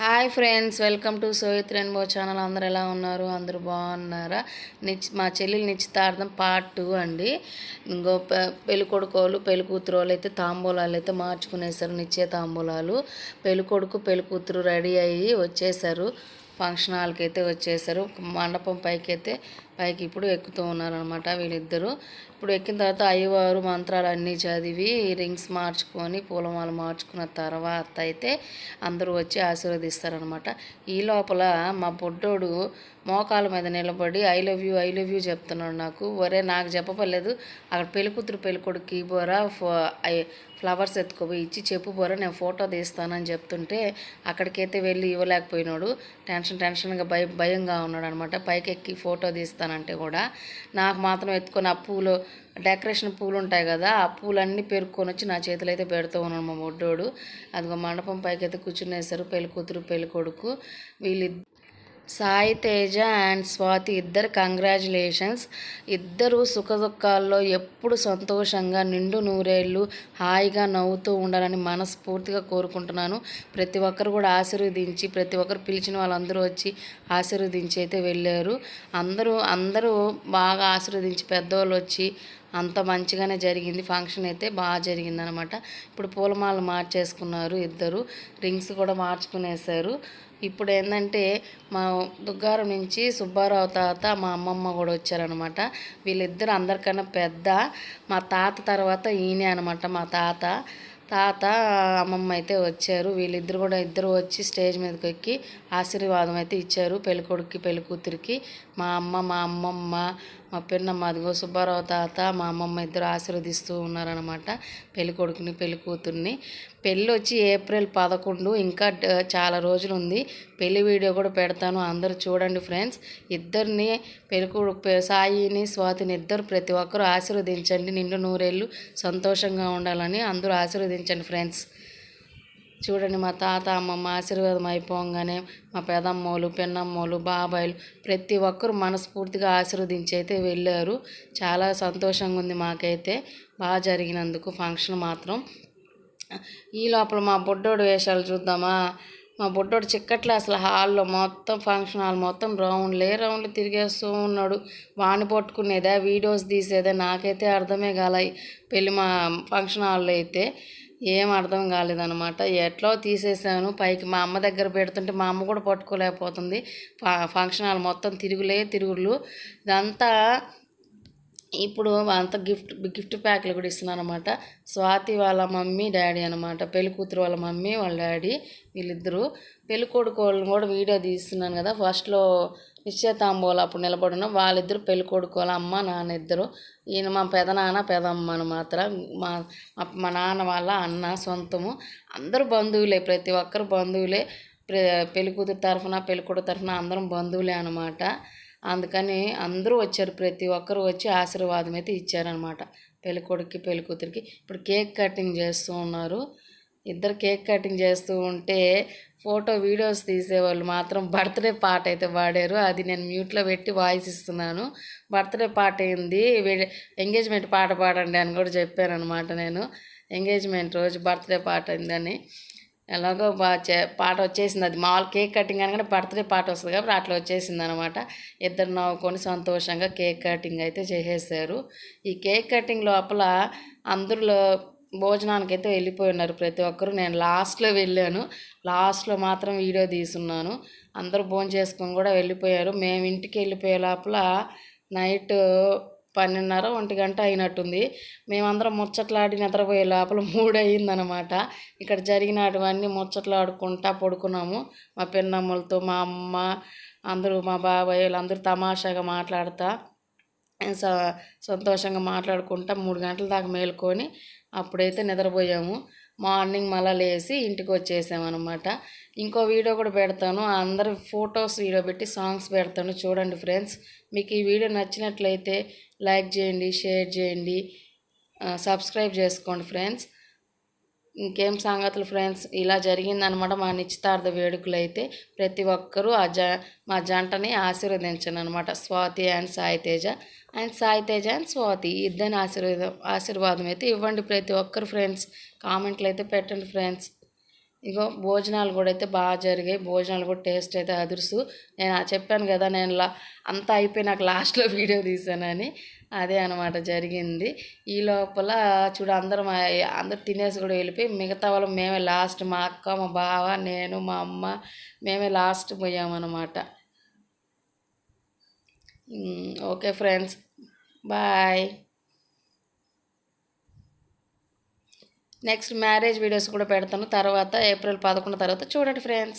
Hi friends welcome to సోయిత్ rainbow channel. అందరు ఎలా ఉన్నారు? అందరూ బాగున్నారా? నిచ్ మా చెల్లెలు నిశ్చితార్థం పార్ట్ టూ అండి. ఇంకో పెళ్ళికొడుకోళ్ళు పెళ్ళికూతురు వాళ్ళు అయితే తాంబూలాలు అయితే మార్చుకునేసారు నిశ్చయ తాంబూలాలు. పెళ్ళికొడుకు పెళ్ళికూతురు రెడీ అయ్యి వచ్చేసారు ఫంక్షన్ హాల్కి అయితే వచ్చేసారు మండపం పైకి అయితే పైకి ఇప్పుడు ఎక్కుతూ ఉన్నారనమాట వీళ్ళిద్దరూ. ఇప్పుడు ఎక్కిన తర్వాత అయ్యవారు మంత్రాలు అన్నీ చదివి రింగ్స్ మార్చుకొని పూలమాలు మార్చుకున్న తర్వాత అయితే అందరూ వచ్చి ఆశీర్వదిస్తారనమాట ఈ లోపల మా బొడ్డోడు మోకాల మీద నిలబడి I love you I love you చెప్తున్నాడు నాకు. ఒరే నాకు చెప్పలేదు అక్కడ పెళ్ళికూతురు కూతురు పెళ్ళి బోరా ఫ్లవర్స్ ఎత్తుకోపోయి ఇచ్చి చెప్పు బోరా నేను ఫోటో తీస్తానని చెప్తుంటే అక్కడికైతే వెళ్ళి ఇవ్వలేకపోయినాడు. టెన్షన్ టెన్షన్గా భయ భయంగా ఉన్నాడు అనమాట పైకి ఎక్కి ఫోటో తీస్తానంటే కూడా నాకు మాత్రం ఎత్తుకొని ఆ పూలు డెకరేషన్ పూలు ఉంటాయి కదా ఆ పూలన్నీ పేరుకొని వచ్చి నా చేతులు అయితే పెడుతూ ఉన్నాడు మా బొడ్డోడు అదిగో మండపం పైకి అయితే కూర్చునేసారు పెళ్ళి కూతురు పెళ్ళి కొడుకు. వీళ్ళిద్దరు సాయి తేజ అండ్ స్వాతి ఇద్దరు కంగ్రాచులేషన్స్. ఇద్దరు సుఖదుఖాల్లో ఎప్పుడు సంతోషంగా నిండు నూరేళ్ళు హాయిగా నవ్వుతూ ఉండాలని మనస్ఫూర్తిగా కోరుకుంటున్నాను. ప్రతి ఒక్కరు కూడా ఆశీర్వదించి ప్రతి ఒక్కరు పిలిచిన వాళ్ళందరూ వచ్చి ఆశీర్వదించి అయితే వెళ్ళారు. అందరూ అందరూ బాగా ఆశీర్వదించి పెద్దవాళ్ళు వచ్చి అంత మంచిగానే జరిగింది. ఫంక్షన్ అయితే బాగా జరిగింది అనమాట ఇప్పుడు పూలమాలు మార్చేసుకున్నారు ఇద్దరు. రింగ్స్ కూడా మార్చుకునేసారు ఇప్పుడు ఏంటంటే మా దుగ్గారం నుంచి సుబ్బారావు తాత మా అమ్మమ్మ కూడా వచ్చారనమాట వీళ్ళిద్దరు అందరికన్నా పెద్ద మా తాత తర్వాత ఈయనే అనమాట మా తాత. తాత అమ్మమ్మ అయితే వచ్చారు. వీళ్ళిద్దరు కూడా ఇద్దరు వచ్చి స్టేజ్ మీదకి ఎక్కి ఆశీర్వాదం అయితే ఇచ్చారు. పెళ్ళికొడుక్కి పెళ్ళికూతురికి. మా అమ్మ మా అమ్మమ్మ మా పిన్నమ్మ అదిగో సుబ్బారావు తాత మా అమ్మమ్మ ఇద్దరు ఆశీర్వదిస్తూ ఉన్నారనమాట పెళ్ళి కొడుకుని పెళ్ళి కూతుర్ని. పెళ్ళి వచ్చి ఏప్రిల్ పదకొండు ఇంకా చాలా రోజులు ఉంది పెళ్ళి వీడియో కూడా పెడతాను అందరూ చూడండి ఫ్రెండ్స్. ఇద్దరిని పెళ్ళి కొడుకు పె- సాయిని స్వాతిని ఇద్దరు ప్రతి ఒక్కరూ ఆశీర్వదించండి. నిండు నూరేళ్ళు సంతోషంగా ఉండాలని అందరూ ఆశీర్వదించండి ఫ్రెండ్స్. చూడండి మా తాత అమ్మమ్మ ఆశీర్వాదం అయిపోగానే మా పెదమ్మోలు పెన్నమ్మోలు బాబాయిలు ప్రతి ఒక్కరు మనస్ఫూర్తిగా ఆశీర్వదించి అయితే వెళ్ళారు. చాలా సంతోషంగా ఉంది మాకైతే. బాగా జరిగినందుకు ఫంక్షన్ మాత్రం. ఈ లోపల మా బుడ్డోడు వేషాలు చూద్దామా? మా బుడ్డోడు చిక్కట్లే అసలు హాల్లో మొత్తం ఫంక్షన్ హాల్ మొత్తం రౌండ్లే రౌండ్లు తిరిగేస్తూ ఉన్నాడు. వాణి పట్టుకునేదా? వీడియోస్ తీసేదా? నాకైతే అర్థమే కాల. పెళ్ళి మా ఫంక్షన్ హాల్లో అయితే ఏం అర్థం కాలేదనమాట ఎట్లో తీసేసాను పైకి మా అమ్మ దగ్గర పెడుతుంటే మా అమ్మ కూడా పట్టుకోలేకపోతుంది. ఫ- ఫంక్షన్ హాల్ మొత్తం తిరుగులే తిరుగుళ్ళు. ఇదంతా ఇప్పుడు అంత గిఫ్ట్ గిఫ్ట్ ప్యాక్లు కూడా ఇస్తున్నాను అనమాట స్వాతి వాళ్ళ మమ్మీ డాడీ అనమాట పెళ్ళి కూతురు వాళ్ళ మమ్మీ వాళ్ళ డాడీ వీళ్ళిద్దరూ. పెళ్ళి కొడుకు వాళ్ళని కూడా వీడియో తీస్తున్నాను కదా. ఫస్ట్లో నిశ్చయతాంబోలు అప్పుడు నిలబడిన వాళ్ళిద్దరు పెళ్ళి కొడుకు వాళ్ళ అమ్మ నాన్న ఇద్దరు. ఈయన మా పెదనాన్న పెదమ్మ అని మాత్రం మా- మా నాన్న వాళ్ళ అన్న సొంతము. అందరూ బంధువులే ప్రతి ఒక్కరు బంధువులే. పెళ్ళికూతురు పెళ్ళి కూతురు తరఫున పెళ్ళికూడు తరఫున అందరం బంధువులే అనమాట అందుకని అందరూ వచ్చారు ప్రతి ఒక్కరు వచ్చి ఆశీర్వాదం అయితే ఇచ్చారనమాట. పెళ్ళి పెళ్ళికూతురికి. పెళ్ళి కూతురికి ఇప్పుడు కేక్ కటింగ్ చేస్తూ ఉన్నారు. ఇద్దరు కేక్ కటింగ్ చేస్తూ ఉంటే ఫోటో వీడియోస్ తీసేవాళ్ళు మాత్రం బర్త్డే పాట అయితే పాడారు అది నేను మ్యూట్లో పెట్టి వాయిస్ ఇస్తున్నాను. బర్త్డే పాట ఏంది? ఎంగేజ్మెంట్ పాట పాడండి అని కూడా చెప్పాను అనమాట నేను. ఎంగేజ్మెంట్ రోజు బర్త్డే పాట అయిందని. ఎలాగో చే పాట వచ్చేసింది. అది మామూలు కేక్ కటింగ్ అనగానే బర్త్డే పాట వస్తుంది కాబట్టి అట్లా వచ్చేసింది అనమాట ఇద్దరు నవ్వుకొని సంతోషంగా కేక్ కటింగ్ అయితే చేసేసారు ఈ కేక్ కటింగ్ లోపల అందరిలో భోజనానికి అయితే వెళ్ళిపోయి ఉన్నారు. ప్రతి ఒక్కరు నేను లాస్ట్లో వెళ్ళాను. లాస్ట్లో మాత్రం వీడియో తీసున్నాను అందరూ భోజనం చేసుకొని కూడా వెళ్ళిపోయారు. మేము ఇంటికి వెళ్ళిపోయే లోపల నైట్ పన్నెండున్నర ఒంటి గంట అయినట్టుంది. మేమందరం ముచ్చట్లాడి నిద్రపోయే లోపల మూడు అయ్యిందనమాట ఇక్కడ జరిగినటువన్నీ ముచ్చట్లాడుకుంటా పడుకున్నాము. మా పిన్నమ్మలతో మా అమ్మ అందరూ మా బాబాయ్ వాళ్ళందరూ తమాషాగా మాట్లాడుతా స సంతోషంగా మాట్లాడుకుంటా మూడు గంటల దాకా మేలుకొని అప్పుడైతే నిద్రపోయాము. మార్నింగ్ మళ్ళీ లేచి ఇంటికి వచ్చేసామన్నమాట ఇంకో వీడియో కూడా పెడతాను. అందరు ఫొటోస్ వీడియో పెట్టి సాంగ్స్ పెడతాను. చూడండి ఫ్రెండ్స్ మీకు ఈ వీడియో నచ్చినట్లయితే లైక్ చేయండి షేర్ చేయండి సబ్స్క్రైబ్ చేసుకోండి ఫ్రెండ్స్. ఇంకేం సంగతులు ఫ్రెండ్స్? ఇలా జరిగిందనమాట మా నిశ్చితార్థ వేడుకలు అయితే ప్రతి ఒక్కరూ ఆ జ మా జంటని ఆశీర్వదించను అనమాట Swathi and Sai Teja and Sai Teja and Swathi ఇద్దరిని ఆశీర్వాదం ఆశీర్వాదం అయితే ఇవ్వండి ప్రతి ఒక్కరు ఫ్రెండ్స్. కామెంట్లు అయితే పెట్టండి ఫ్రెండ్స్. ఇగో భోజనాలు కూడా అయితే బాగా జరిగాయి. భోజనాలు కూడా టేస్ట్ అయితే అదురుసు. నేను చెప్పాను కదా నేను లా అంతా అయిపోయి నాకు లాస్ట్లో వీడియో తీసానని. అదే అనమాట జరిగింది. ఈ లోపల చూడు అందరం అందరు తినేసి కూడా వెళ్ళిపోయి మిగతా వాళ్ళు మేమే లాస్ట్ మా అక్క మా బావ నేను మా అమ్మ మేమే last పోయామన్నమాట. Okay friends. Bye. Next marriage videos కూడా పెడతాను. తర్వాత ఏప్రిల్ పదకొండు తర్వాత చూడండి ఫ్రెండ్స్.